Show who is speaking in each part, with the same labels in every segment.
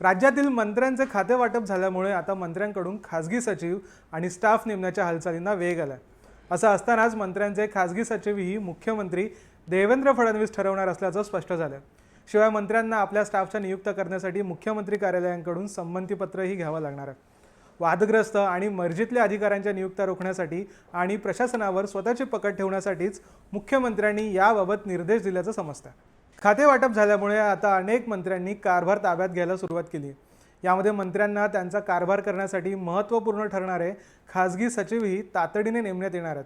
Speaker 1: राज्यातील मंत्र्यांचे खाते वाटप झाल्यामुळे आता मंत्र्यांकडून खासगी सचिव आणि स्टाफ नेमण्याच्या हालचालींना वेग आलाय. असं असतानाच मंत्र्यांचे खासगी सचिवही मुख्यमंत्री देवेंद्र फडणवीस ठरवणार असल्याचं स्पष्ट झालं शिवाय मंत्र्यांना आपल्या स्टाफच्या नियुक्त करण्यासाठी मुख्यमंत्री कार्यालयांकडून संमतीपत्रही घ्यावं लागणार आहे. वादग्रस्त आणि मर्जीतल्या अधिकाऱ्यांच्या नियुक्त्या रोखण्यासाठी आणि प्रशासनावर स्वतःची पकड ठेवण्यासाठीच मुख्यमंत्र्यांनी याबाबत निर्देश दिल्याचं समजतं खाते वाटप झाल्यामुळे आता अनेक मंत्र्यांनी कारभार ताब्यात घ्यायला सुरुवात केली. यामध्ये मंत्र्यांना त्यांचा कारभार करण्यासाठी महत्त्वपूर्ण ठरणारे खासगी सचिवही तातडीने नेमण्यात येणार आहेत.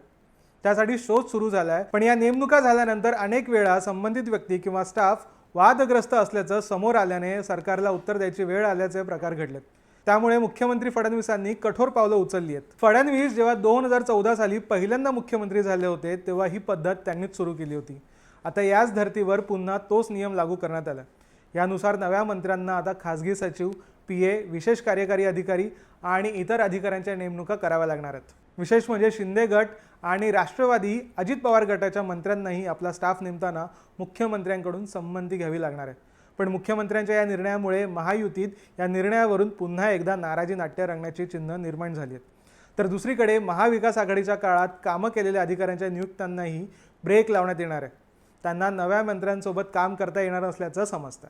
Speaker 1: त्यासाठी शोध सुरू झाला आहे पण या नेमणुका झाल्यानंतर अनेक वेळा संबंधित व्यक्ती किंवा स्टाफ वादग्रस्त असल्याचं समोर आल्याने सरकारला उत्तर द्यायची वेळ आल्याचे प्रकार घडलेत. त्यामुळे मुख्यमंत्री फडणवीसांनी कठोर पावलं उचलली आहेत. फडणवीस जेव्हा दोन हजार चौदा साली पहिल्यांदा मुख्यमंत्री झाले होते तेव्हा ही पद्धत त्यांनीच सुरू केली होती. आता याच धर्तीवर पुन्हा तोच नियम लागू करण्यात आला. यानुसार नव्या मंत्र्यांना आता खासगी सचिव पी ए विशेष कार्यकारी अधिकारी आणि इतर अधिकाऱ्यांच्या नेमणुका कराव्या लागणार आहेत. विशेष म्हणजे शिंदे गट आणि राष्ट्रवादी अजित पवार गटाच्या मंत्र्यांनाही आपला स्टाफ नेमताना मुख्यमंत्र्यांकडून संमती घ्यावी लागणार आहे. पण मुख्यमंत्र्यांच्या या निर्णयामुळे महायुतीत या निर्णयावरून पुन्हा एकदा नाराजी नाट्य रंगण्याची चिन्ह निर्माण झाली आहेत. तर दुसरीकडे महाविकास आघाडीच्या काळात कामं केलेल्या अधिकाऱ्यांच्या नियुक्त्यांनाही ब्रेक लावण्यात येणार आहे. त्यांना नव्या मंत्र्यांसोबत काम करता येणार असल्याचं समजतं.